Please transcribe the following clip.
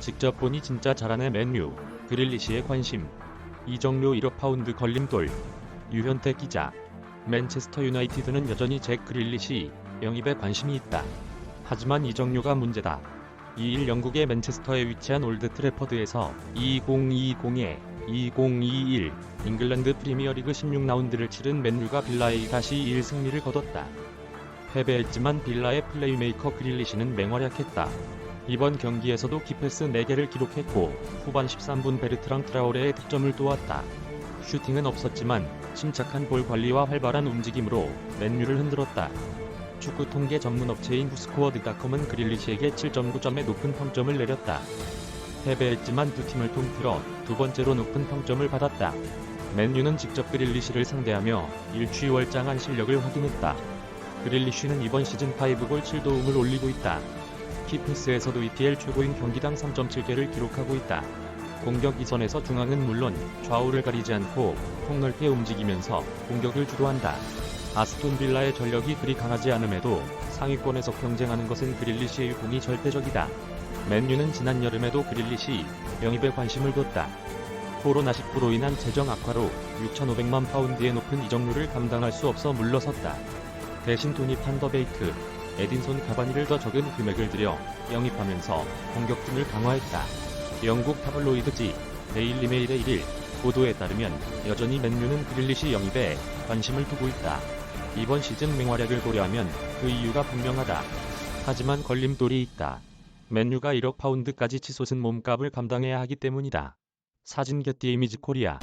직접 보니 진짜 잘하네 맨유. 그릴리시의 관심. 이정료 1억 파운드 걸림돌. 유현태 기자. 맨체스터 유나이티드는 여전히 잭 그릴리시 영입에 관심이 있다. 하지만 이정료가 문제다. 2일 영국의 맨체스터에 위치한 올드 트래퍼드에서 2020에 2021 잉글랜드 프리미어리그 16라운드를 치른 맨유가 빌라에 다시 2일 승리를 거뒀다. 패배했지만 빌라의 플레이메이커 그릴리시는 맹활약했다. 이번 경기에서도 키패스 4개를 기록했고 후반 13분 베르트랑 트라오레의 득점을 도왔다. 슈팅은 없었지만 침착한 볼 관리와 활발한 움직임으로 맨유를 흔들었다. 축구 통계 전문 업체인 후스코어드닷컴은 그릴리시에게 7.9점의 높은 평점을 내렸다. 패배했지만 두 팀을 통틀어 두 번째로 높은 평점을 받았다. 맨유는 직접 그릴리시를 상대하며 일취월장한 실력을 확인했다. 그릴리쉬는 이번 시즌 5골 7도움을 올리고 있다. 키패스에서도 EPL 최고인 경기당 3.7개를 기록하고 있다. 공격 이선에서 중앙은 물론 좌우를 가리지 않고 폭넓게 움직이면서 공격을 주도한다. 아스톤 빌라의 전력이 그리 강하지 않음에도 상위권에서 경쟁하는 것은 그릴리시의 유공이 절대적이다. 맨유는 지난 여름에도 그릴리시 영입에 관심을 뒀다. 코로나19로 인한 재정 악화로 6,500만 파운드의 높은 이적료를 감당할 수 없어 물러섰다. 대신 토니 판더베이크, 에딘손 가바니를 더 적은 금액을 들여 영입하면서 공격진을 강화했다. 영국 타블로이드지 데일리 메일의 1일 보도에 따르면 여전히 맨유는 그릴리시 영입에 관심을 두고 있다. 이번 시즌 맹활약을 고려하면 그 이유가 분명하다. 하지만 걸림돌이 있다. 맨유가 1억 파운드까지 치솟은 몸값을 감당해야 하기 때문이다. 사진 게티 이미지 코리아